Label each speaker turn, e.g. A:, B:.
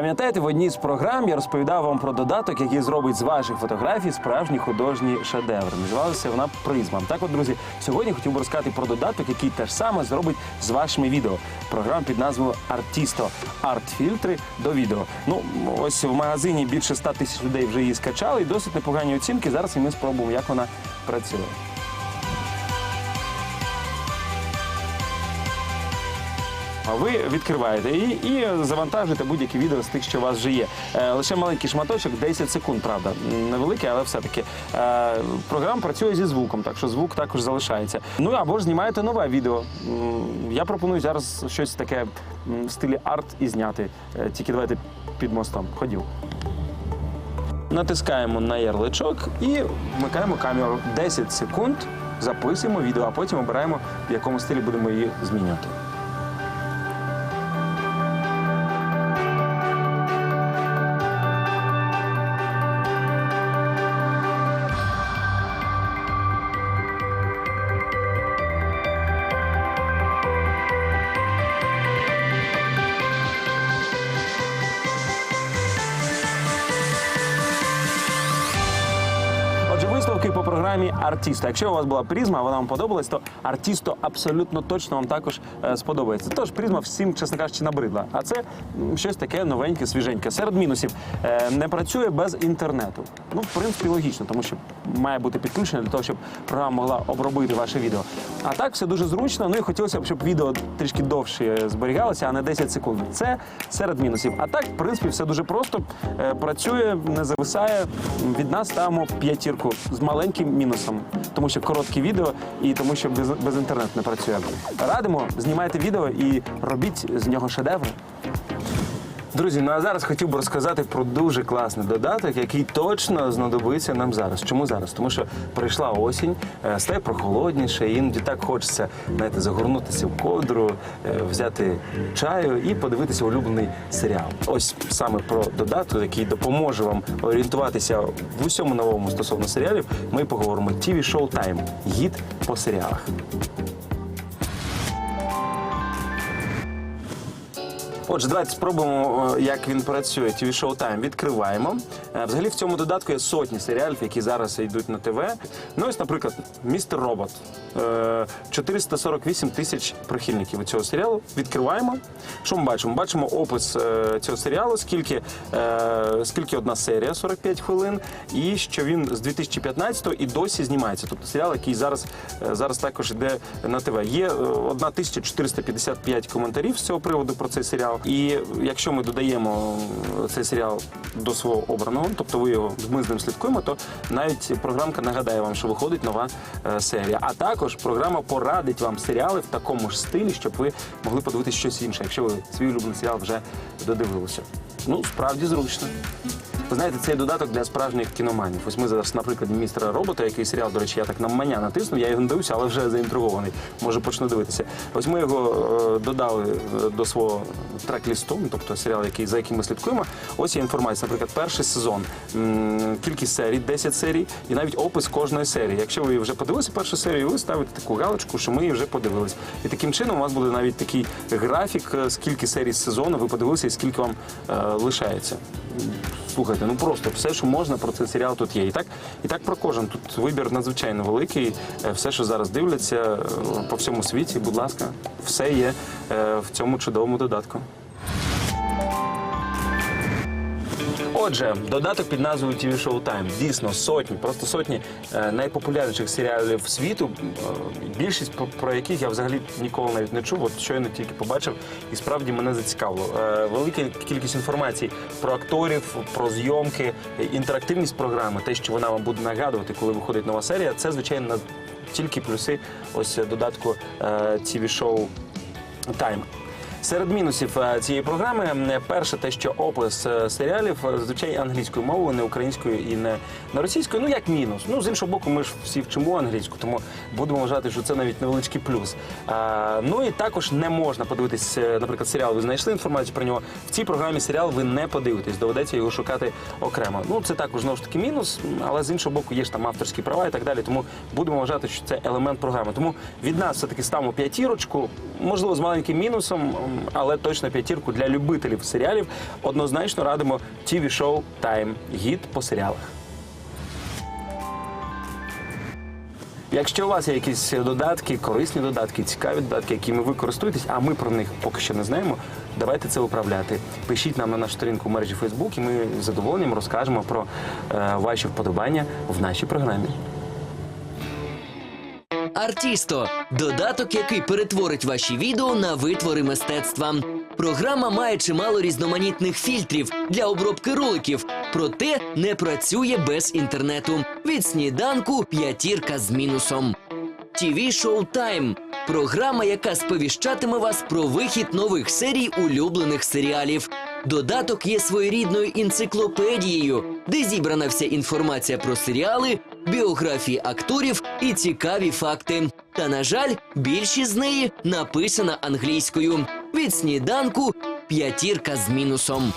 A: Пам'ятаєте, в одній з програм я розповідав вам про додаток, який зробить з ваших фотографій справжні художні шедеври. Називалася вона призма. Так, от, друзі, сьогодні хотів би розказати про додаток, який те ж саме зробить з вашими відео. Програма під назвою Artisto. Арт-фільтри до відео. Ну, ось в магазині більше 100 тисяч людей вже її скачали, і досить непогані оцінки. Зараз і ми спробуємо, як вона працює. Ви відкриваєте її і завантажуєте будь-які відео з тих, що у вас вже є. Е, Лише маленький шматочок, 10 секунд, правда. Невеликий, але все-таки. Е, Програма працює зі звуком, так що звук також залишається. Ну або ж знімаєте нове відео. Я пропоную зараз щось таке в стилі арт і зняти. Е, Тільки давайте під мостом. Ходів. Натискаємо на ярличок і вмикаємо камеру 10 секунд, записуємо відео, а потім обираємо, в якому стилі будемо її змінювати. Програмі Артісто. Якщо у вас була призма, вона вам подобалась, то Артісто абсолютно точно вам також е, сподобається. Тож призма всім, чесно кажучи, набридла. А це щось таке новеньке, свіженьке. Серед мінусів е, не працює без інтернету. Ну, в принципі, логічно, тому що має бути підключення для того, щоб програма могла обробити ваше відео. А так все дуже зручно. Ну і хотілося б, щоб відео трішки довше зберігалося, а не 10 секунд. Це серед мінусів. А так, в принципі, все дуже просто. Е, Працює, не зависає. Від нас ставимо п'ятірку з маленьким мінусом, тому що короткі відео і тому, що без, без інтернету не працює. Радимо, знімайте відео і робіть з нього шедеври. Друзі, ну а зараз хотів би розказати про дуже класний додаток, який точно знадобиться нам зараз. Чому зараз? Тому що прийшла осінь, е, стає прохолодніше, і іноді так хочеться знаєте, загорнутися в кодру, е, взяти чаю і подивитися улюблений серіал. Ось саме про додаток, який допоможе вам орієнтуватися в усьому новому стосовно серіалів. Ми поговоримо TV Show Time. Гід по серіалах. Отже, давайте спробуємо, е, як він працює. TV Show Time. Відкриваємо. Е, Взагалі в цьому додатку є сотні серіалів, які зараз йдуть на ТВ. Ну ось, наприклад, Містер Робот. Е, 448 тисяч прихильників цього серіалу. Відкриваємо. Що ми бачимо? Бачимо опис е, цього серіалу, скільки, е, скільки одна серія 45 хвилин, і що він з 2015 і досі знімається. Тобто серіал, який зараз, е, зараз також йде на ТВ. Є е, 1455 коментарів з цього приводу про цей серіал. І якщо ми додаємо цей серіал до свого обраного, тобто ви його ми з ним слідкуємо, то навіть програмка нагадає вам, що виходить нова е, серія. А також програма порадить вам серіали в такому ж стилі, щоб ви могли подивитися щось інше, якщо ви свій улюблений серіал вже додивилися. Ну, справді зручно. Ви знаєте, цей додаток для справжніх кіноманів. Ось ми зараз, наприклад, містера робота, який серіал, до речі, я так на маня натиснув, я його не дивився, але вже заінтригований. Може, почну дивитися. Ось ми його е, додали е, до свого трек-лісту, ну, тобто серіал, який, за яким ми слідкуємо. Ось є інформація, наприклад, перший сезон, кількість серій, 10 серій, і навіть опис кожної серії. Якщо ви вже подивилися першу серію, ви ставите таку галочку, що ми її вже подивились. І таким чином у вас буде навіть такий графік, е, скільки серій з сезону ви подивилися і скільки вам е, лишається. Слухайте, ну просто все, що можна про цей серіал тут є. І так, і так про кожен. Тут вибір надзвичайно великий. Е, Все, що зараз дивляться е, по всьому світі, будь ласка, все є е, в цьому чудовому додатку. Отже, додаток під назвою TV Show Time. Дійсно, сотні, просто сотні е, найпопулярніших серіалів світу, е, більшість про, яких я взагалі ніколи навіть не чув. От щойно тільки побачив, і справді мене зацікавило. Е, велика кількість інформації про акторів, про зйомки, інтерактивність програми, те, що вона вам буде нагадувати, коли виходить нова серія. Це звичайно тільки плюси ось додатку TV Show Time. Серед мінусів е, цієї програми перше, те, що опис е, серіалів е, звичайно англійською мовою, не українською і не, не російською. Ну як мінус. Ну з іншого боку, ми ж всі вчимо англійську, тому будемо вважати, що це навіть невеличкий плюс. Е, ну і також не можна подивитись, наприклад, серіал. Ви знайшли інформацію про нього. В цій програмі серіал ви не подивитесь, доведеться його шукати окремо. Ну це також знову ж таки мінус, але з іншого боку, є ж там авторські права і так далі. Тому будемо вважати, що це елемент програми. Тому від нас все таки ставимо п'ятірочку, можливо, з маленьким мінусом. Але точно п'ятірку для любителів серіалів. Однозначно радимо TV Show Time. Гід по серіалах. Якщо у вас є якісь додатки, корисні додатки, цікаві додатки, якими ви користуєтесь, а ми про них поки що не знаємо, давайте це виправляти. Пишіть нам на нашу сторінку в мережі Facebook, і ми з задоволенням розкажемо про е, ваші вподобання в нашій програмі.
B: Артісто додаток, який перетворить ваші відео на витвори мистецтва. Програма має чимало різноманітних фільтрів для обробки роликів, проте не працює без інтернету. Від сніданку п'ятірка з мінусом. TV Show Time – програма, яка сповіщатиме вас про вихід нових серій улюблених серіалів. Додаток є своєрідною енциклопедією, де зібрана вся інформація про серіали, біографії акторів і цікаві факти. Та, на жаль, більшість з неї написана англійською. Від сніданку п'ятірка з мінусом.